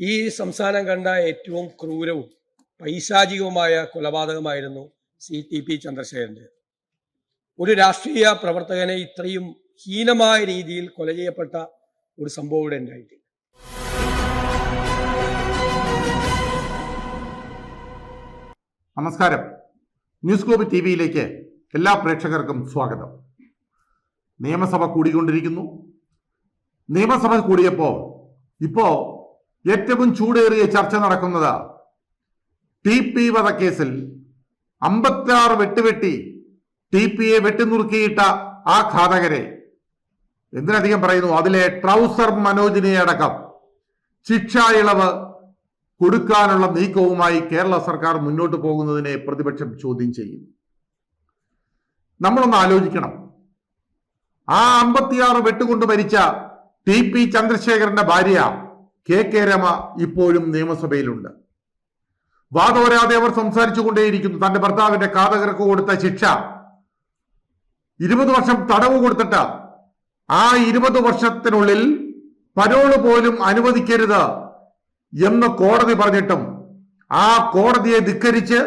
ഈ സംസ്ഥാനം കണ്ട ഏറ്റവും ക്രൂരവും പൈശാചികവുമായ കൊലപാതകമായിരുന്നു സി ടി പി ചന്ദ്രശേഖരന്റെ ഒരു രാഷ്ട്രീയ പ്രവർത്തകനെ ഇത്രയും ഹീനമായ രീതിയിൽ കൊല ചെയ്യപ്പെട്ട ഒരു സംഭവം ഇവിടെ ഉണ്ടായിട്ടില്ല നമസ്കാരം. ന്യൂസ് ഗ്ലോബ് ടി വിയിലേക്ക് എല്ലാ പ്രേക്ഷകർക്കും സ്വാഗതം. നിയമസഭ കൂടിക്കൊണ്ടിരിക്കുന്നു. നിയമസഭ കൂടിയപ്പോൾ ഇപ്പോ ഏറ്റവും ചൂടേറിയ ചർച്ച നടക്കുന്നത് ടി പി വധക്കേസിൽ അമ്പത്തിയാറ് വെട്ടുവെട്ടി ടി പിയെ വെട്ടിനുറുക്കിയിട്ട ആ ഘാതകരെ എന്തിനധികം പറയുന്നു? അതിലെ ട്രൗസർ മനോജിനെ അടക്കം ശിക്ഷാ ഇളവ് കൊടുക്കാനുള്ള നീക്കവുമായി കേരള സർക്കാർ മുന്നോട്ട് പോകുന്നതിനെ പ്രതിപക്ഷം ചോദ്യം ചെയ്യുന്നു നമ്മളൊന്ന് ആലോചിക്കണം. ആ അമ്പത്തിയാറ് വെട്ടുകൊണ്ട് മരിച്ച ടി പി ചന്ദ്രശേഖരന്റെ ഭാര്യ കെ കെ രമ ഇപ്പോഴും നിയമസഭയിലുണ്ട്. വാദോരാതെ അവർ സംസാരിച്ചു കൊണ്ടേയിരിക്കുന്നു തന്റെ ഭർത്താവിന്റെ കാതകർക്ക് കൊടുത്ത ശിക്ഷ. ഇരുപത് വർഷം തടവ് കൊടുത്തിട്ട് ആ ഇരുപത് വർഷത്തിനുള്ളിൽ പരോൾ പോലും അനുവദിക്കരുത് എന്ന് കോടതി പറഞ്ഞിട്ടും ആ കോടതിയെ ധിക്കരിച്ച്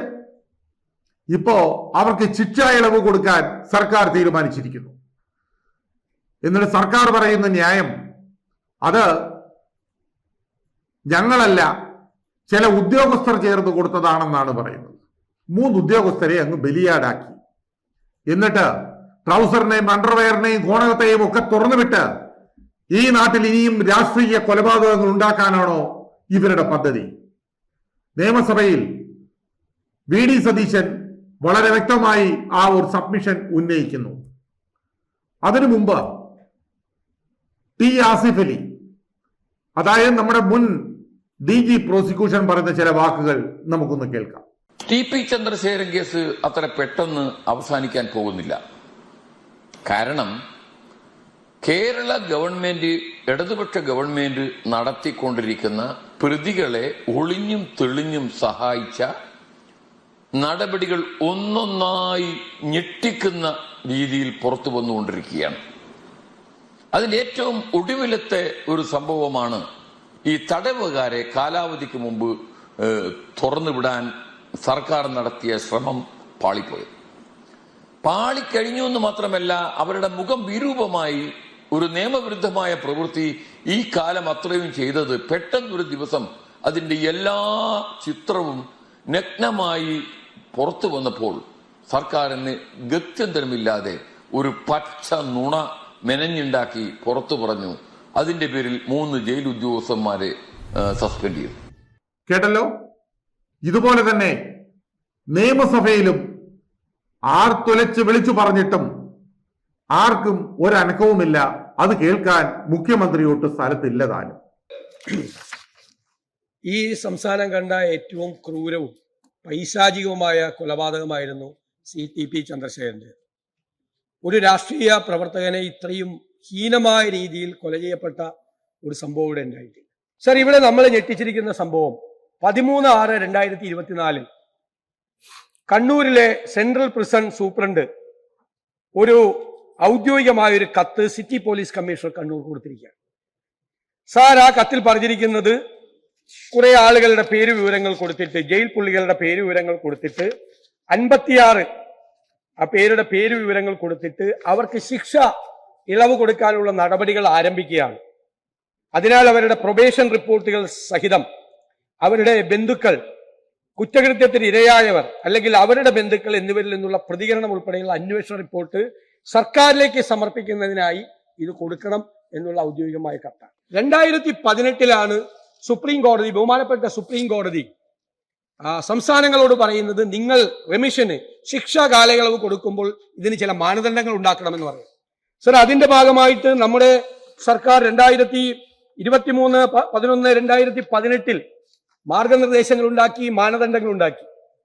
ഇപ്പോ അവർക്ക് ശിക്ഷ ഇളവ് കൊടുക്കാൻ സർക്കാർ തീരുമാനിച്ചിരിക്കുന്നു. എന്നിട്ട് സർക്കാർ പറയുന്ന ന്യായം അത് ഞങ്ങളല്ല ചില ഉദ്യോഗസ്ഥർ ചേർന്ന് കൊടുത്തതാണെന്നാണ് പറയുന്നത്. മൂന്ന് ഉദ്യോഗസ്ഥരെ അങ്ങ് ബലിയാടാക്കി. എന്നിട്ട് ട്രൗസറിനെയും അണ്ടർവെയറിനെയും കോണകത്തെയും ഒക്കെ തുറന്നുവിട്ട് ഈ നാട്ടിൽ ഇനിയും രാഷ്ട്രീയ കൊലപാതകങ്ങൾ ഉണ്ടാക്കാനാണോ ഇവരുടെ പദ്ധതി? നിയമസഭയിൽ വി ഡി സതീശൻ വളരെ വ്യക്തമായി ആ ഒരു സബ്മിഷൻ ഉന്നയിക്കുന്നു. അതിനു മുമ്പ് ടി ആസിഫ് അലി അതായത് നമ്മുടെ മുൻ ഡി ജി പ്രോസിക്യൂഷൻ പറയുന്ന ചില വാക്കുകൾ നമുക്കൊന്ന് കേൾക്കാം. ടി പി ചന്ദ്രശേഖരൻ കേസ് അത്ര പെട്ടെന്ന് അവസാനിക്കാൻ പോകുന്നില്ല. കാരണം കേരള ഗവൺമെന്റ് ഇടതുപക്ഷ ഗവൺമെന്റ് നടത്തിക്കൊണ്ടിരിക്കുന്ന പ്രതികളെ ഒളിഞ്ഞും തെളിഞ്ഞും സഹായിച്ച നടപടികൾ ഒന്നൊന്നായി ഞെട്ടിക്കുന്ന രീതിയിൽ പുറത്തു വന്നുകൊണ്ടിരിക്കുകയാണ്. അതിൽ ഏറ്റവും ഒടുവിലത്തെ ഒരു സംഭവമാണ് ഈ തടവുകാരെ കാലാവധിക്ക് മുമ്പ് തുറന്നുവിടാൻ സർക്കാർ നടത്തിയ ശ്രമം പാളിപ്പോയത് പാളിക്കഴിഞ്ഞു എന്ന് മാത്രമല്ല അവരുടെ മുഖം വിരൂപമായി ഒരു നിയമവിരുദ്ധമായ പ്രവൃത്തി ഈ കാലം അത്രയും ചെയ്തത്. പെട്ടെന്നൊരു ദിവസം അതിന്റെ എല്ലാ ചിത്രവും നഗ്നമായി പുറത്തു വന്നപ്പോൾ സർക്കാരിന് ഗത്യന്തരമില്ലാതെ ഒരു പച്ച നുണ മെനഞ്ഞുണ്ടാക്കി പുറത്തു പറഞ്ഞു. അതിന്റെ പേരിൽ മൂന്ന് ജയിൽ ഉദ്യോഗസ്ഥന്മാരെ സസ്പെൻഡ് ചെയ്തു. കേട്ടല്ലോ? ഇതുപോലെ തന്നെ നിയമസഭയിലും ആർ തുലച്ച് വിളിച്ചു പറഞ്ഞിട്ടും ആർക്കും ഒരനക്കവുമില്ല. അത് കേൾക്കാൻ മുഖ്യമന്ത്രിയോട്ട് സ്ഥലത്തില്ല താനും. ഈ സംസ്ഥാനം കണ്ട ഏറ്റവും ക്രൂരവും പൈശാചികവുമായ കൊലപാതകമായിരുന്നു സി ടി പി ചന്ദ്രശേഖരന്റെ ഒരു രാഷ്ട്രീയ പ്രവർത്തകനെ ഇത്രയും ഹീനമായ രീതിയിൽ കൊല ചെയ്യപ്പെട്ട ഒരു സംഭവം ഇവിടെ ഉണ്ടായിട്ടില്ല സർ ഇവിടെ നമ്മൾ ഞെട്ടിച്ചിരിക്കുന്ന സംഭവം പതിമൂന്ന് ആറ് രണ്ടായിരത്തി ഇരുപത്തിനാലിൽ കണ്ണൂരിലെ സെൻട്രൽ പ്രിസൺ സൂപ്രണ്ട് ഒരു ഔദ്യോഗികമായ ഒരു കത്ത് സിറ്റി പോലീസ് കമ്മീഷണർ കണ്ണൂർ കൊടുത്തിരിക്കുകയാണ്. സാർ ആ കത്തിൽ പറഞ്ഞിരിക്കുന്നത് കുറെ ആളുകളുടെ പേര് വിവരങ്ങൾ കൊടുത്തിട്ട് ജയിൽ പുള്ളികളുടെ പേര് വിവരങ്ങൾ കൊടുത്തിട്ട് അൻപത്തിയാറ് ആ പേരുടെ പേര് വിവരങ്ങൾ കൊടുത്തിട്ട് അവർക്ക് ശിക്ഷ ഇളവ് കൊടുക്കാനുള്ള നടപടികൾ ആരംഭിക്കുകയാണ്. അതിനാൽ അവരുടെ പ്രൊബേഷൻ റിപ്പോർട്ടുകൾ സഹിതം അവരുടെ ബന്ധുക്കൾ കുറ്റകൃത്യത്തിന് ഇരയായവർ അല്ലെങ്കിൽ അവരുടെ ബന്ധുക്കൾ എന്നിവരിൽ നിന്നുള്ള പ്രതികരണം ഉൾപ്പെടെയുള്ള അന്വേഷണ റിപ്പോർട്ട് സർക്കാരിലേക്ക് സമർപ്പിക്കുന്നതിനായി ഇത് കൊടുക്കണം എന്നുള്ള ഔദ്യോഗികമായ കത്താണ്. രണ്ടായിരത്തി പതിനെട്ടിലാണ് സുപ്രീം കോടതി ബഹുമാനപ്പെട്ട സുപ്രീം കോടതി സംസ്ഥാനങ്ങളോട് പറയുന്നത് നിങ്ങൾ റെമിഷന് ശിക്ഷാ കാലയളവ് കൊടുക്കുമ്പോൾ ഇതിന് ചില മാനദണ്ഡങ്ങൾ ഉണ്ടാക്കണമെന്ന് പറയും സർ അതിന്റെ ഭാഗമായിട്ട് നമ്മുടെ സർക്കാർ രണ്ടായിരത്തി ഇരുപത്തിമൂന്ന് പതിനൊന്ന് രണ്ടായിരത്തി പതിനെട്ടിൽ മാർഗനിർദ്ദേശങ്ങൾ ഉണ്ടാക്കി മാനദണ്ഡങ്ങൾ ഉണ്ടാക്കി.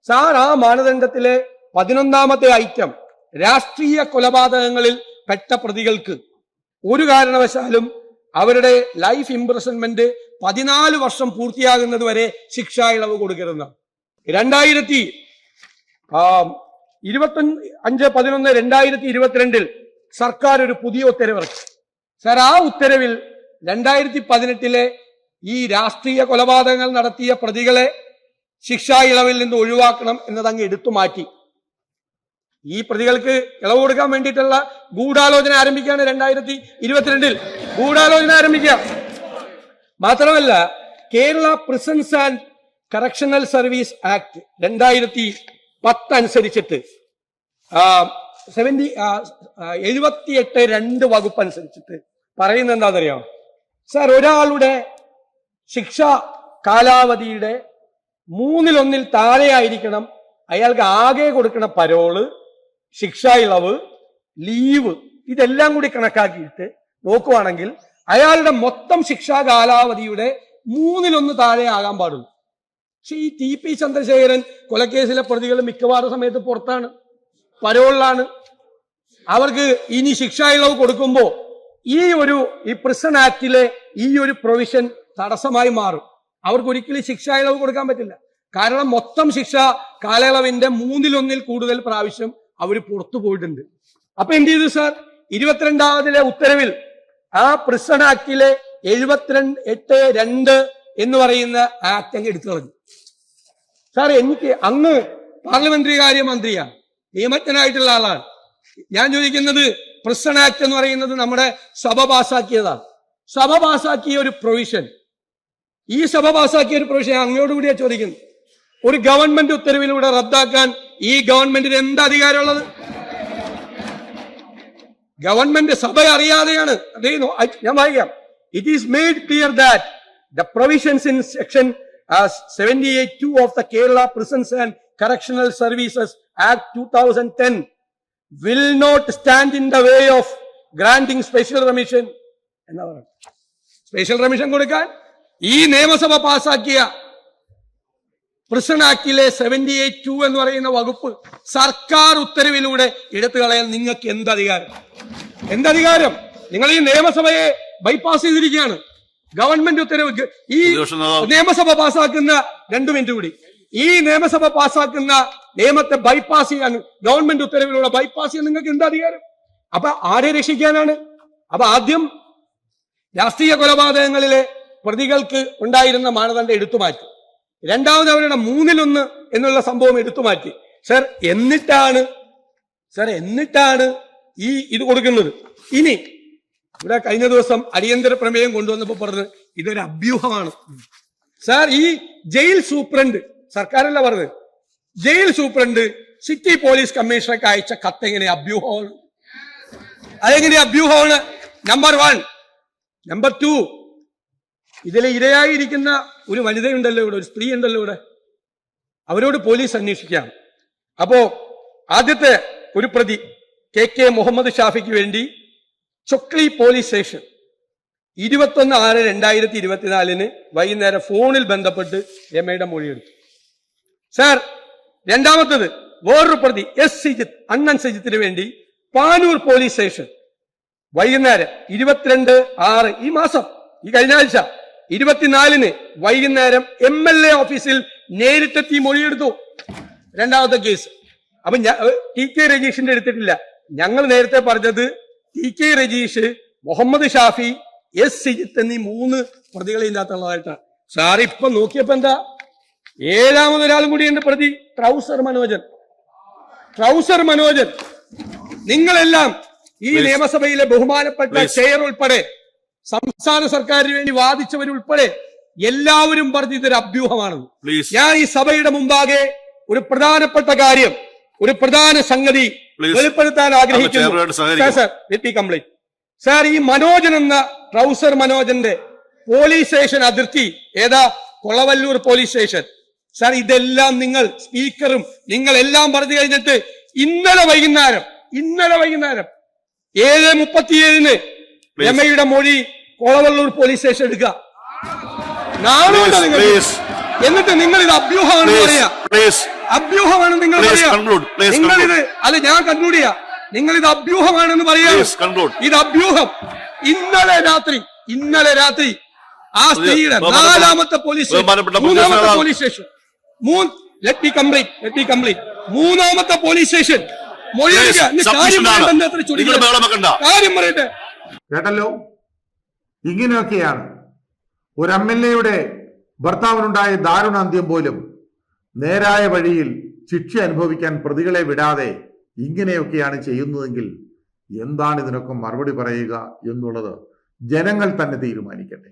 സാർ ആ മാനദണ്ഡത്തിലെ പതിനൊന്നാമത്തെ ഐറ്റം രാഷ്ട്രീയ കൊലപാതകങ്ങളിൽ പെട്ട പ്രതികൾക്ക്. ഒരു കാരണവശാലും അവരുടെ ലൈഫ് ഇംപ്രസൺമെന്റ് പതിനാല് വർഷം പൂർത്തിയാകുന്നത് വരെ ശിക്ഷാ ഇളവ് കൊടുക്കരുന്ന രണ്ടായിരത്തി ഇരുപത്തി അഞ്ച് പതിനൊന്ന് രണ്ടായിരത്തി ഇരുപത്തിരണ്ടിൽ സർക്കാർ ഒരു പുതിയ ഉത്തരവിറക്കി. സാർ ആ ഉത്തരവിൽ രണ്ടായിരത്തി പതിനെട്ടിലെ ഈ രാഷ്ട്രീയ കൊലപാതകങ്ങൾ നടത്തിയ പ്രതികളെ ശിക്ഷാ ഇളവിൽ നിന്ന് ഒഴിവാക്കണം എന്നത് അങ്ങ് എടുത്തു മാറ്റി. ഈ പ്രതികൾക്ക് ഇളവ് കൊടുക്കാൻ വേണ്ടിയിട്ടുള്ള ഗൂഢാലോചന ആരംഭിക്കുകയാണ് രണ്ടായിരത്തി ഇരുപത്തിരണ്ടിൽ ഗൂഢാലോചന ആരംഭിക്കുക. മാത്രമല്ല Kerala prisons and correctional service act രണ്ടായിരത്തി പത്ത് അനുസരിച്ചിട്ട് സെവന്റി എഴുപത്തിയെട്ട് രണ്ട് വകുപ്പ് അനുസരിച്ചിട്ട് പറയുന്നത് എന്താണെന്നറിയാം? സാർ ഒരാളുടെ ശിക്ഷ കാലാവധിയുടെ മൂന്നിലൊന്നിൽ താഴെയായിരിക്കണം അയാൾക്ക് ആകെ കൊടുക്കുന്ന പരോൾ ശിക്ഷ ഇളവ് ലീവ് ഇതെല്ലാം കൂടി കണക്കാക്കിയിട്ട് നോക്കുവാണെങ്കിൽ അയാളുടെ മൊത്തം ശിക്ഷാ കാലാവധിയുടെ മൂന്നിലൊന്ന് താഴെ ആകാൻ പാടുള്ളൂ. പക്ഷെ ഈ ടി പി ചന്ദ്രശേഖരൻ കൊലക്കേസിലെ പ്രതികൾ മിക്കവാറും സമയത്ത് പുറത്താണ്. പരോളിലാണ്. അവർക്ക് ഇനി ശിക്ഷ ഇളവ് കൊടുക്കുമ്പോ ഈ ഒരു ഈ പ്രിസൺ ആക്ടിലെ ഈ ഒരു പ്രൊവിഷൻ തടസ്സമായി മാറും. അവർക്ക് ഒരിക്കലും ശിക്ഷ ഇളവ് കൊടുക്കാൻ പറ്റില്ല. കാരണം മൊത്തം ശിക്ഷ കാലയളവിന്റെ മൂന്നിലൊന്നിൽ കൂടുതൽ പ്രാവശ്യം അവർ പുറത്തു പോയിട്ടുണ്ട്. അപ്പൊ എന്ത് ചെയ്തു സാർ? ഇരുപത്തിരണ്ടാമതിലെ ഉത്തരവിൽ ആ പ്രിസൺ ആക്ടിലെ എഴുപത്തിരണ്ട് എട്ട് രണ്ട് എന്ന് പറയുന്ന ആക്ട് അങ്ങ് എടുത്തു കളഞ്ഞു. സാർ എനിക്ക് അങ്ങ് പാർലമെന്ററി കാര്യ മന്ത്രിയാണ് നിയമജ്ഞനായിട്ടുള്ള ആളാണ്. ഞാൻ ചോദിക്കുന്നത് പ്രിസൺ ആക്ട് എന്ന് പറയുന്നത് നമ്മുടെ സഭ പാസാക്കിയതാണ്. സഭ പാസാക്കിയ ഒരു പ്രൊവിഷൻ ഈ സഭ പാസാക്കിയ ഒരു പ്രൊവിഷൻ അങ്ങയോട് കൂടിയാ ചോദിക്കുന്നത് ഒരു ഗവൺമെന്റ് ഉത്തരവിലൂടെ റദ്ദാക്കാൻ ഈ ഗവൺമെന്റിന് എന്ത് അധികാരമുള്ളത്? ഗവൺമെന്റ് സഭ അറിയാതെയാണ്. ഞാൻ വായിക്കാം. It is made clear that the provisions in section seventy eight two of the Kerala prisons and correctional services act two thousand ten will not stand in the way of remission. എന്നാ പറയുന്നത് special remission കൊടുക്കാൻ ഈ നിയമസഭ പാസാക്കിയ prison ആക്ടിലെ seventy eight two എന്ന് പറയുന്ന വകുപ്പ് സർക്കാർ ഉത്തരവിലൂടെ എടുത്തു കളയാൻ നിങ്ങൾക്ക് എന്ത് അധികാരം എന്തധികാരം? നിങ്ങൾ ഈ നിയമസഭയെ ബൈപ്പാസ് ചെയ്തിരിക്കുകയാണ്. ഗവൺമെന്റ് ഉത്തരവ് ഈ. നിയമസഭ പാസാക്കുന്ന രണ്ടു മിനിറ്റ് കൂടി. ഈ നിയമസഭ പാസാക്കുന്ന നിയമത്തെ ബൈപ്പാസ് ചെയ്യാൻ ഗവൺമെന്റ് ഉത്തരവിലൂടെ ബൈപ്പാസ് ചെയ്യാൻ നിങ്ങൾക്ക് എന്താ അധികാരം? അപ്പൊ ആരെ രക്ഷിക്കാനാണ്? അപ്പൊ ആദ്യം രാഷ്ട്രീയ കൊലപാതകങ്ങളിലെ പ്രതികൾക്ക് ഉണ്ടായിരുന്ന മാനദണ്ഡം എടുത്തു മാറ്റി. രണ്ടാമത് അവരുടെ മൂന്നിലൊന്ന് എന്നുള്ള സംഭവം എടുത്തു മാറ്റി. സർ എന്നിട്ടാണ് സർ എന്നിട്ടാണ് ഈ ഇത് കൊടുക്കുന്നത്. ഇനി ഇവിടെ കഴിഞ്ഞ ദിവസം അടിയന്തര പ്രമേയം കൊണ്ടുവന്നപ്പോൾ പറഞ്ഞ് ഇതൊരു അഭ്യൂഹമാണ്. സാർ ഈ ജയിൽ സൂപ്രണ്ട് സർക്കാരല്ല പറഞ്ഞത്. ജയിൽ സൂപ്രണ്ട് സിറ്റി പോലീസ് കമ്മീഷണർക്ക് അയച്ച കത്ത് എങ്ങനെ അഭ്യൂഹമാണ്. അതെങ്ങനെ അഭ്യൂഹമാണ്? നമ്പർ വൺ നമ്പർ ടു ഇതിൽ ഇരയായിരിക്കുന്ന ഒരു വനിതയുണ്ടല്ലോ ഇവിടെ ഒരു സ്ത്രീ ഉണ്ടല്ലോ ഇവിടെ. അവരോട് പോലീസ് അന്വേഷിക്കാം. അപ്പോ ആദ്യത്തെ ഒരു പ്രതി കെ കെ മുഹമ്മദ് ഷാഫിക്ക് വേണ്ടി ചൊക്ലി പോലീസ് സ്റ്റേഷൻ ഇരുപത്തൊന്ന് ആറ് രണ്ടായിരത്തി ഇരുപത്തിനാലിന് വൈകുന്നേരം ഫോണിൽ ബന്ധപ്പെട്ട് രമയുടെ മൊഴിയെടുത്തു. സാർ രണ്ടാമത്തത് വേറൊരു പ്രതി എസ് സിജിത്ത് അണ്ണൻ സിജിത്തിന് വേണ്ടി പാനൂർ പോലീസ് സ്റ്റേഷൻ. വൈകുന്നേരം ഇരുപത്തിരണ്ട് ആറ് ഈ മാസം ഈ കഴിഞ്ഞ ആഴ്ച ഇരുപത്തിനാലിന് വൈകുന്നേരം എം എൽ എ ഓഫീസിൽ നേരിട്ടെത്തി മൊഴിയെടുത്തു. രണ്ടാമത്തെ കേസ്. അപ്പൊ ടി കെ രജീഷിന്റെ എടുത്തിട്ടില്ല ഞങ്ങൾ നേരത്തെ പറഞ്ഞത് T K Rajeesh Muhammad Shafi S Sijith എന്നീ മൂന്ന് പ്രതികളെ ഇതിനകത്തുള്ളതായിട്ടാണ് സാർ ഇപ്പൊ നോക്കിയപ്പോ എന്താ? ഏഴാമതൊരാളും കൂടിയുണ്ട് പ്രതി. ട്രൗസർ മനോജൻ. ട്രൗസർ മനോജൻ. നിങ്ങളെല്ലാം ഈ. നിയമസഭയിലെ ബഹുമാനപ്പെട്ട. ചെയർ ഉൾപ്പെടെ സംസ്ഥാന സർക്കാരിന് വേണ്ടി വാദിച്ചവരുൾപ്പെടെ എല്ലാവരും പറഞ്ഞു ഇതൊരു അഭ്യൂഹമാണെന്ന് ഞാൻ ഈ സഭയുടെ മുമ്പാകെ ഒരു പ്രധാനപ്പെട്ട കാര്യം ഒരു പ്രധാന സംഗതി. വെളിപ്പെടുത്താൻ. ആഗ്രഹിക്കുന്നു. കംപ്ലീറ്റ് സാർ ഈ മനോജൻ എന്ന ട്രൗസർ മനോജന്റെ പോലീസ് സ്റ്റേഷൻ അതിർത്തി ഏതാ? Kolavallur police station. സാർ ഇതെല്ലാം നിങ്ങൾ സ്പീക്കറും നിങ്ങൾ എല്ലാം പറഞ്ഞു കഴിഞ്ഞിട്ട് ഇന്നലെ വൈകുന്നേരം ഇന്നലെ വൈകുന്നേരം ഏഴ് മുപ്പത്തിയേഴിന്. രമയുടെ മൊഴി കോളവള്ളൂർ പോലീസ് സ്റ്റേഷൻ എടുക്കുക. നിങ്ങൾ എന്നിട്ട് നിങ്ങൾ ഇത് അഭ്യൂഹമാണ് പറയാ. അഭ്യൂഹമാണ് നിങ്ങൾ പറയാ. നിങ്ങൾ ഇത് അത് അല്ല ഞാൻ കൺക്ലൂഡ് ചെയ്യാം. നിങ്ങൾ ഇത് അഭ്യൂഹമാണെന്ന് പറയാ. ഇത് അഭ്യൂഹം. ഇന്നലെ രാത്രി ഇന്നലെ രാത്രി ആ സ്ത്രീയുടെ നാലാമത്തെ പോലീസ് മൂന്നാമത്തെ പോലീസ് സ്റ്റേഷൻ മൂന്ന് let be complete let be complete മൂന്നാമത്തെ പോലീസ് സ്റ്റേഷൻ കാര്യം പറയട്ടെ. കേട്ടല്ലോ? ഇങ്ങനെയൊക്കെയാണ്. ഒരു എം എൽ എയുടെ ഭർത്താവിനുണ്ടായ ദാരുണാന്ത്യം പോലും നേരായ വഴിയിൽ ശിക്ഷ അനുഭവിക്കാൻ പ്രതികളെ വിടാതെ ഇങ്ങനെയൊക്കെയാണ് ചെയ്യുന്നതെങ്കിൽ എന്താണ് ഇതിനൊക്കെ മറുപടി പറയുക എന്നുള്ളത് ജനങ്ങൾ തന്നെ തീരുമാനിക്കട്ടെ.